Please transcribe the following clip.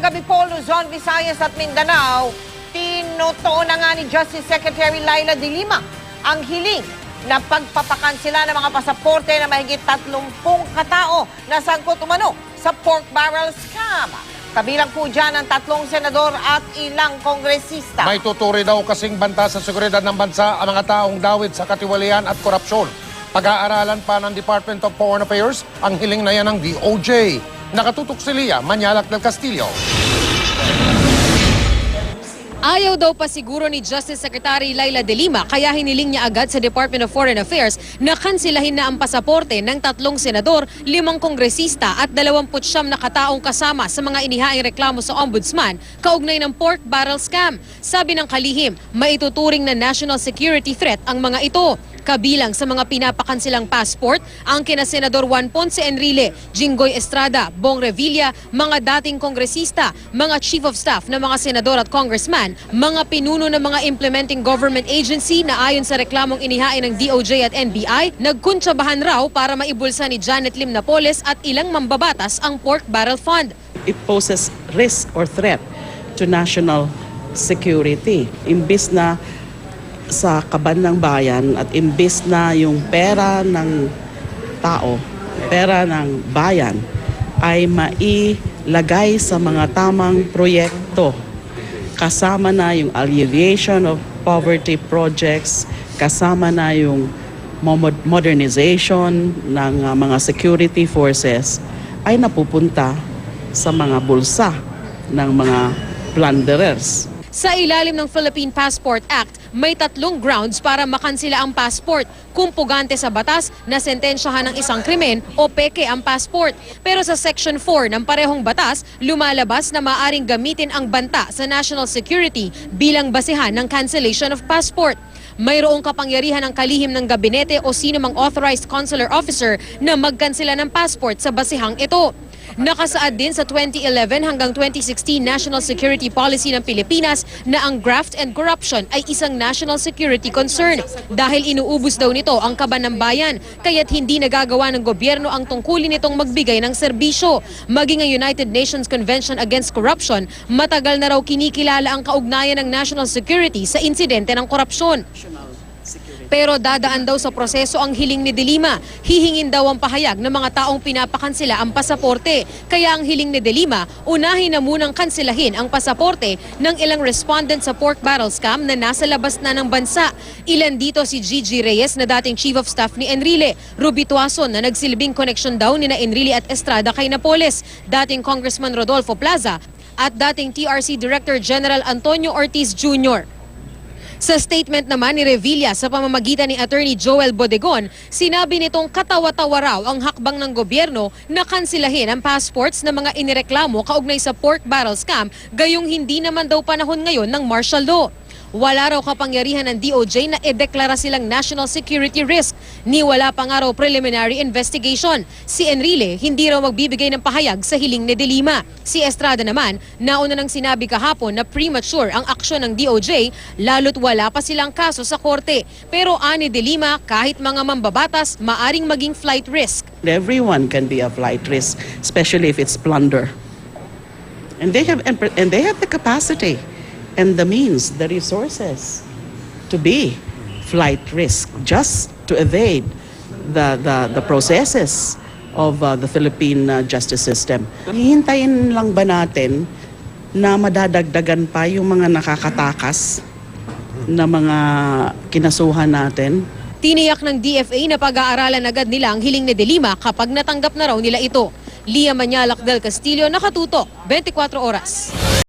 gabi po, Luzon, Visayas at Mindanao. Tinutuon na nga ni Justice Secretary Laila de Lima ang hiling na pagpapakansila ng mga pasaporte na mahigit 30 katao na sangkot umano sa pork barrel scam. Kabilang po dyan ang tatlong senador at ilang kongresista. May tuturi daw kasing banta sa seguridad ng bansa ang mga taong dawit sa katiwalian at korupsyon. Pag-aaralan pa ng Department of Foreign Affairs ang hiling na yan ng DOJ. Nakatutok si Lia Manyalak del Castillo. Ayaw daw pa siguro ni Justice Secretary Laila de Lima kaya hiniling niya agad sa Department of Foreign Affairs na kansilahin na ang pasaporte ng tatlong senador, limang kongresista at 29 na kataong kasama sa mga inihaing reklamo sa ombudsman kaugnay ng pork barrel scam. Sabi ng kalihim, maituturing na national security threat ang mga ito. Kabilang sa mga pinapakansilang passport, ang kina Senador Juan Ponce Enrile, Jinggoy Estrada, Bong Revilla, mga dating kongresista, mga chief of staff na mga senador at congressman, mga pinuno ng mga implementing government agency na ayon sa reklamong inihain ng DOJ at NBI, nagkuntsabahan raw para maibulsa ni Janet Lim Napoles at ilang mambabatas ang Pork Barrel Fund. it poses risk or threat to national security. Imbis na sa kaban ng bayan at imbis na yung pera ng tao, pera ng bayan ay mailagay sa mga tamang proyekto kasama na yung alleviation of poverty projects, kasama na yung mo- modernization ng uh, mga security forces ay napupunta sa mga bulsa ng mga plunderers. Sa ilalim ng Philippine Passport Act, may tatlong grounds para makansila ang passport. Kung pugante sa batas na sentensyahan ng isang krimen o peke ang passport. Pero sa Section 4 ng parehong batas, lumalabas na maaring gamitin ang banta sa national security bilang basihan ng cancellation of passport. Mayroong kapangyarihan ng kalihim ng gabinete o sino mang authorized consular officer na magkansela ng passport sa basihang ito. Nakasaad din sa 2011 hanggang 2016 National Security Policy ng Pilipinas na ang graft and corruption ay isang national security concern dahil inuubos daw nito ang kaban ng bayan kaya't hindi nagagawa ng gobyerno ang tungkulin nitong magbigay ng serbisyo. Maging ang United Nations Convention Against Corruption, matagal na raw kinikilala ang kaugnayan ng national security sa insidente ng korupsyon. Pero dadaan daw sa proseso ang hiling ni Delima. Hihingin daw ang pahayag ng mga taong pinapakansila ang pasaporte. Kaya ang hiling ni Delima, unahin na munang kansilahin ang pasaporte ng ilang respondent sa pork barrel scam na nasa labas na ng bansa. Ilan dito si Gigi Reyes na dating chief of staff ni Enrile, Ruby Tuason na nagsilbing connection daw ni na Enrile at Estrada kay Napoles, dating Congressman Rodolfo Plaza at dating TRC Director General Antonio Ortiz Jr. Sa statement naman ni Revilla sa pamamagitan ni Attorney Joel Bodegon, sinabi nitong katawa-tawa raw ang hakbang ng gobyerno na kansilahin ang passports ng mga inireklamo kaugnay sa pork barrel scam gayong hindi naman daw panahon ngayon ng martial law. Wala raw kapangyarihan ng DOJ na ideklara silang national security risk. Ni wala pa nga raw preliminary investigation. Si Enrile hindi raw magbibigay ng pahayag sa hiling ni Delima. Si Estrada naman, nauna nang sinabi kahapon na premature ang aksyon ng DOJ lalo't wala pa silang kaso sa korte. Pero ani Delima, kahit mga mambabatas, maaring maging flight risk. Everyone can be a flight risk, especially if it's plunder. And they have and they have the capacity and the means, the resources to be flight risk just to evade the the, the processes of uh, the Philippine uh, justice system. Hihintayin lang ba natin na madadagdagan pa yung mga nakakatakas na mga kinasuhan natin Tiniyak ng DFA na pag-aaralan agad nila ang hiling ni Delima kapag natanggap na raw nila ito. Lia Manyalak del Castillo, nakatuto, 24 oras.